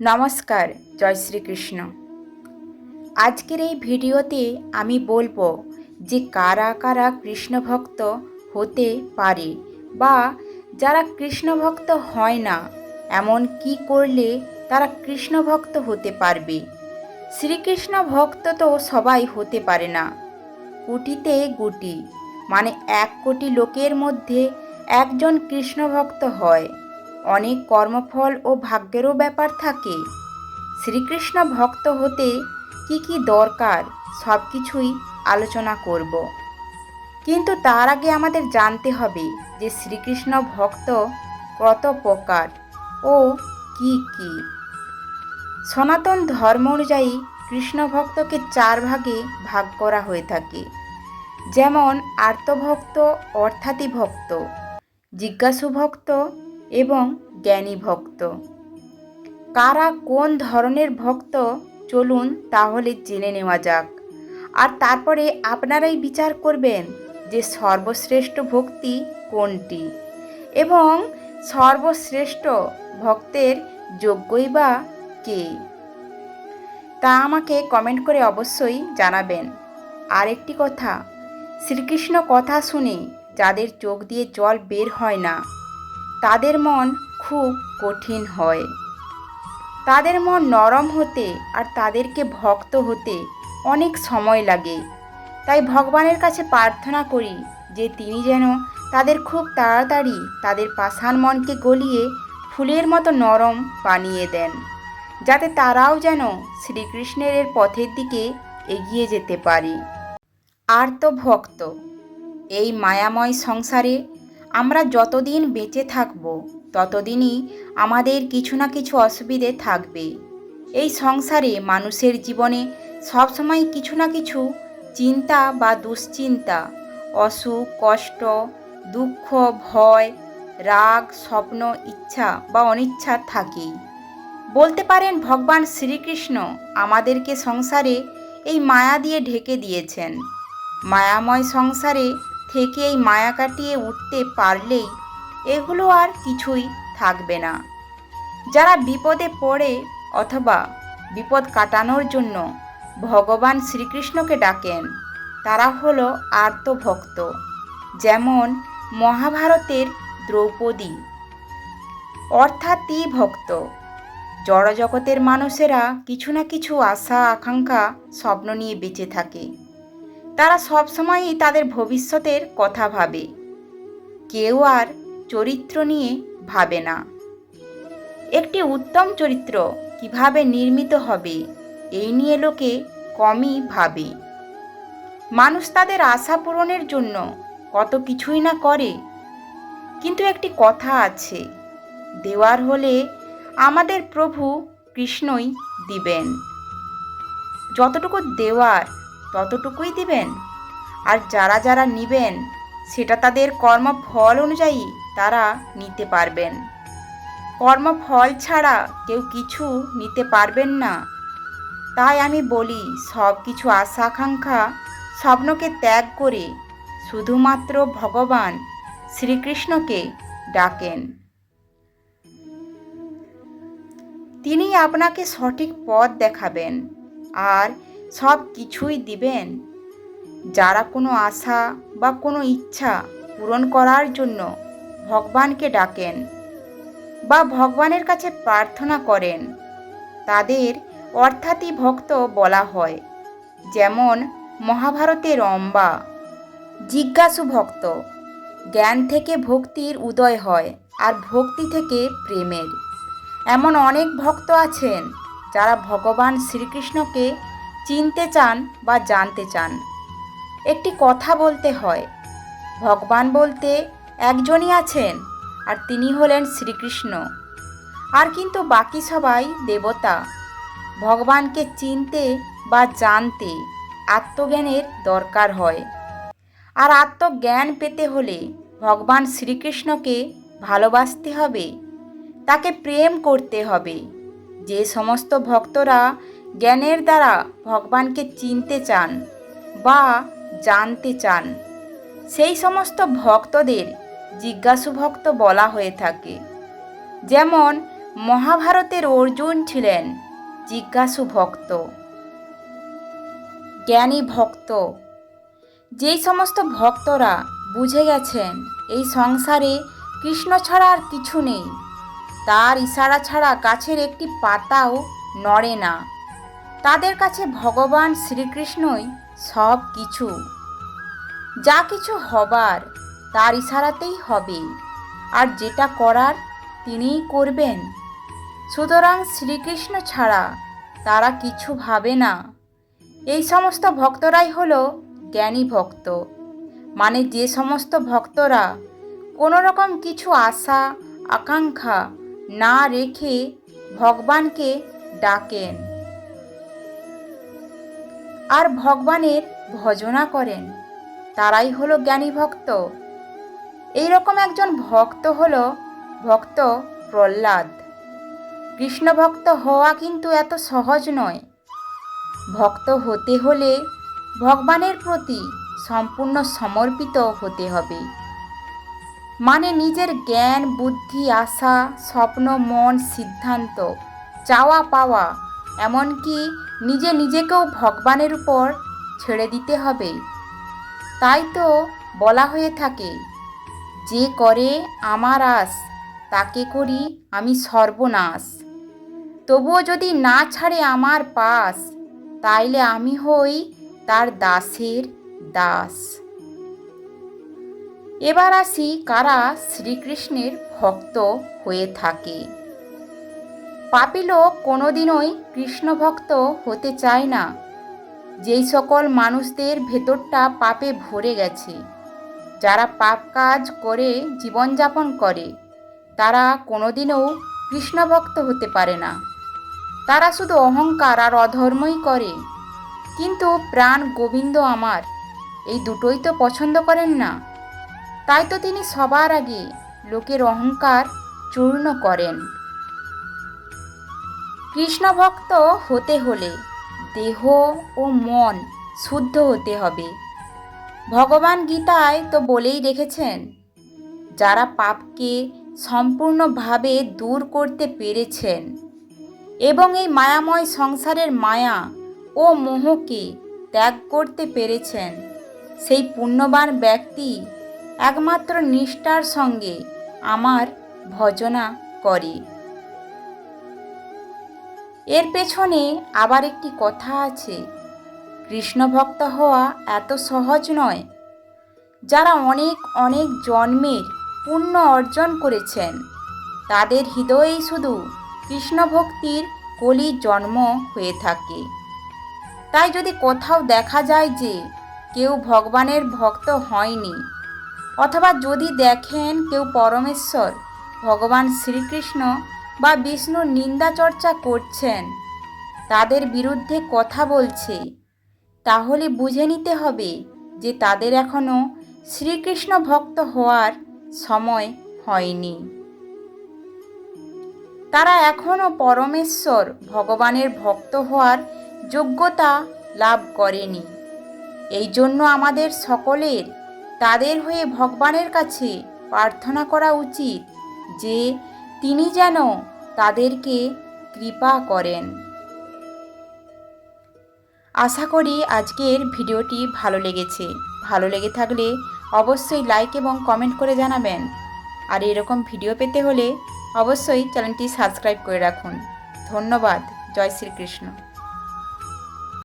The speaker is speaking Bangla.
নমস্কার, জয় শ্রীকৃষ্ণ। আজকের এই ভিডিওতে আমি বলব যে কারা কারা কৃষ্ণ ভক্ত হতে পারে বা যারা কৃষ্ণ ভক্ত হয় না, এমন কি করলে তারা কৃষ্ণ ভক্ত হতে পারবে? শ্রীকৃষ্ণ ভক্ত তো সবাই হতে পারে না। কোটিতে গুটি মানে এক কোটি লোকের মধ্যে একজন কৃষ্ণ ভক্ত হয়। অনেক কর্মফল ও ভাগ্যেরও ব্যাপার থাকে। শ্রীকৃষ্ণ ভক্ত হতে কি কি দরকার, সব কিছুই আলোচনা করব। কিন্তু তার আগে আমাদের জানতে হবে যে শ্রীকৃষ্ণ ভক্ত কত প্রকার ও কি কি। সনাতন ধর্ম অনুযায়ী কৃষ্ণ ভক্তকে চার ভাগে ভাগ করা হয়ে থাকে। যেমন আর্তভক্ত অর্থাৎই ভক্ত জিজ্ঞাসু ভক্ত এবং জ্ঞানী ভক্ত। কারা কোন ধরনের ভক্ত, চলুন তাহলে জেনে নেওয়া যাক। আর তারপরে আপনারাই বিচার করবেন যে সর্বশ্রেষ্ঠ ভক্তি কোনটি। এবং সর্বশ্রেষ্ঠ ভক্তের যোগ্যই বা কে? তা আমাকে কমেন্ট করে অবশ্যই জানাবেন। আর একটি কথা, শ্রীকৃষ্ণ কথা শুনে যাদের চোখ দিয়ে জল বের হয় না তাদের মন খুব কঠিন হয়। তাদের মন নরম হতে আর তাদেরকে ভক্ত হতে অনেক সময় লাগে। তাই ভগবানের কাছে প্রার্থনা করি যে তিনি যেন তাদের খুব তাড়াতাড়ি তাদের পাষাণ মনকে গলিয়ে ফুলের মতো নরম বানিয়ে দেন, যাতে তারাও যেন শ্রীকৃষ্ণের পথের দিকে এগিয়ে যেতে পারে। আর তো ভক্ত, এই মায়াময় সংসারে আমরা যতদিন বেঁচে থাকব, ততদিনই আমাদের কিছু না কিছু অসুবিধে থাকবে। এই সংসারে মানুষের জীবনে সবসময় কিছু না কিছু চিন্তা বা দুশ্চিন্তা, অসুখ, কষ্ট, দুঃখ, ভয়, রাগ, স্বপ্ন, ইচ্ছা বা অনিচ্ছা থাকেই। বলতে পারেন ভগবান শ্রীকৃষ্ণ আমাদেরকে সংসারে এই মায়া দিয়ে ঢেকে দিয়েছেন। মায়াময় সংসারে থেকে এই মায়া কাটিয়ে উঠতে পারলেই এগুলো আর কিছুই থাকবে না। যারা বিপদে পড়ে অথবা বিপদ কাটানোর জন্য ভগবান শ্রীকৃষ্ণকে ডাকেন, তারা হলো আর্তভক্ত, যেমন মহাভারতের দ্রৌপদী। অর্থাৎই ভক্ত। জড়জগতের মানুষেরা কিছু না কিছু আশা, আকাঙ্ক্ষা, স্বপ্ন নিয়ে বেঁচে থাকে। তারা সবসময়ই তাদের ভবিষ্যতের কথা ভাবে। কেউ আর চরিত্র নিয়ে ভাবে না। একটি উত্তম চরিত্র কীভাবে নির্মিত হবে, এই নিয়ে লোকে কমই ভাবে। মানুষ তাদের আশা পূরণের জন্য কত কিছুই না করে। কিন্তু একটি কথা আছে, দেওয়ার হলে আমাদের প্রভু কৃষ্ণই দিবেন। যতটুকু দেওয়ার ততটুকুই দিবেন? আর যারা যারা নিবেন, সেটা তাদের কর্মফল অনুযায়ী তারা নিতে পারবেন। কর্মফল ছাড়া কেউ কিছু নিতে পারবেন না। তাই আমি বলি, সব কিছু আশা আকাঙ্ক্ষা স্বপ্নকে ত্যাগ করে শুধুমাত্র ভগবান শ্রীকৃষ্ণকে ডাকেন। তিনি আপনাকে সঠিক পথ দেখাবেন। আর সব কিছুই দিবেন। যারা কোনো আশা বা কোনো ইচ্ছা পূরণ করার জন্য ভগবানকে ডাকেন বা ভগবানের কাছে প্রার্থনা করেন, তাদের অর্থাৎই ভক্ত বলা হয়। যেমন মহাভারতের অম্বা, জিজ্ঞাসু ভক্ত, জ্ঞান থেকে ভক্তির উদয় হয় আর ভক্তি থেকে প্রেমের। এমন অনেক ভক্ত আছেন যারা ভগবান শ্রীকৃষ্ণকে চিনতে চান বা জানতে চান। একটি কথা বলতে হয়। ভগবান বলতে একজনই আছেন, আর তিনি হলেন শ্রীকৃষ্ণ। আর কিন্তু বাকি সবাই দেবতা। ভগবানকে চিনতে বা জানতে আত্মজ্ঞানের দরকার হয়। আর আত্মজ্ঞান পেতে হলে ভগবান শ্রীকৃষ্ণকে ভালোবাসতে হবে। তাকে প্রেম করতে হবে। যে সমস্ত ভক্তরা জ্ঞানের দ্বারা ভগবানকে চিনতে চান বা জানতে চান। সেই সমস্ত ভক্তদের জিজ্ঞাসু ভক্ত বলা হয়ে থাকে। যেমন মহাভারতের অর্জুন ছিলেন জিজ্ঞাসু ভক্ত। জ্ঞানী ভক্ত। যেই সমস্ত ভক্তরা বুঝে গেছেন এই সংসারে কৃষ্ণ ছাড়া আর কিছু নেই, তার ইশারা ছাড়া গাছের একটি পাতাও নড়ে না। তাদের কাছে ভগবান শ্রীকৃষ্ণই সব কিছু। যা কিছু হবার, তার ইশারাতেই হবে। আর যেটা করার, তিনিই করবেন। সুতরাং শ্রীকৃষ্ণ ছাড়া তারা কিছু ভাবে না। এই সমস্ত ভক্তরাই হলো জ্ঞানী ভক্ত। মানে যে সমস্ত ভক্তরা কোনো রকম কিছু আশা, আকাঙ্ক্ষা না রেখে ভগবানকে ডাকেন। আর ভগবানের ভজনা করেন। তারাই হলো জ্ঞানী ভক্ত। এইরকম একজন ভক্ত হলো ভক্ত প্রহ্লাদ। কৃষ্ণ ভক্ত হওয়া কিন্তু এত সহজ নয়। ভক্ত হতে হলে ভগবানের প্রতি সম্পূর্ণ সমর্পিত হতে হবে। মানে নিজের জ্ঞান, বুদ্ধি, আশা, স্বপ্ন, মন, সিদ্ধান্ত চাওয়া পাওয়া এমনকি নিজে নিজেকেও ভগবানের উপর ছেড়ে দিতে হবে। তাই তো বলা হয়ে থাকে, যে করে আমার আস, তাকে করি আমি সর্বনাশ। তবুও যদি না ছাড়ে আমার পাশ তাইলে আমি হই তার দাসের দাস। এবার আসি কারা শ্রীকৃষ্ণের ভক্ত হয়ে থাকে। পাপি লোক কোনোদিনই কৃষ্ণ ভক্ত হতে চায় না। যেই সকল মানুষদের ভেতরটা পাপে ভরে গেছে, যারা পাপ কাজ করে, জীবনযাপন করে, তারা কোনোদিনও কৃষ্ণ ভক্ত হতে পারে না। তারা শুধু অহংকার আর অধর্মই করে। কিন্তু প্রাণ গোবিন্দ আমার, এই দুটোই তো পছন্দ করেন না। তাই তো তিনি সবার আগে লোকের অহংকার চূর্ণ করেন। কৃষ্ণ ভক্ত হতে হলে দেহ ও মন শুদ্ধ হতে হবে। ভগবান গীতায় তো বলেই রেখেছেন, যারা পাপকে সম্পূর্ণভাবে দূর করতে পেরেছেন এবং এই মায়াময় সংসারের মায়া ও মোহকে ত্যাগ করতে পেরেছেন, সেই পুণ্যবান ব্যক্তি একমাত্র নিষ্ঠার সঙ্গে আমার ভজনা করে। এর পেছনে আবার একটি কথা আছে। কৃষ্ণভক্ত হওয়া এত সহজ নয়। যারা অনেক অনেক জন্মের পুণ্য অর্জন করেছেন, তাদের হৃদয়েই শুধু কৃষ্ণ ভক্তির কলি জন্ম হয়ে থাকে। তাই যদি কোথাও দেখা যায় যে কেউ ভগবানের ভক্ত হয়নি, অথবা যদি দেখেন কেউ পরমেশ্বর, ভগবান শ্রীকৃষ্ণ বা বিষ্ণুর নিন্দা চর্চা করছেন, তাদের বিরুদ্ধে কথা বলছে। তাহলে বুঝে নিতে হবে যে তাদের এখনও শ্রীকৃষ্ণ ভক্ত হওয়ার সময় হয়নি। তারা এখনও পরমেশ্বর ভগবানের ভক্ত হওয়ার যোগ্যতা লাভ করেনি। এই জন্য আমাদের সকলের তাদের হয়ে ভগবানের কাছে প্রার্থনা করা উচিত যে তিনি যেন তাদেরকে কৃপা করেন। আশা করি আজকের ভিডিওটি ভালো লেগেছে। ভালো লেগে থাকলে অবশ্যই লাইক এবং কমেন্ট করে জানাবেন। আর এরকম ভিডিও পেতে হলে অবশ্যই চ্যানেলটি সাবস্ক্রাইব করে রাখুন। ধন্যবাদ। জয় শ্রীকৃষ্ণ।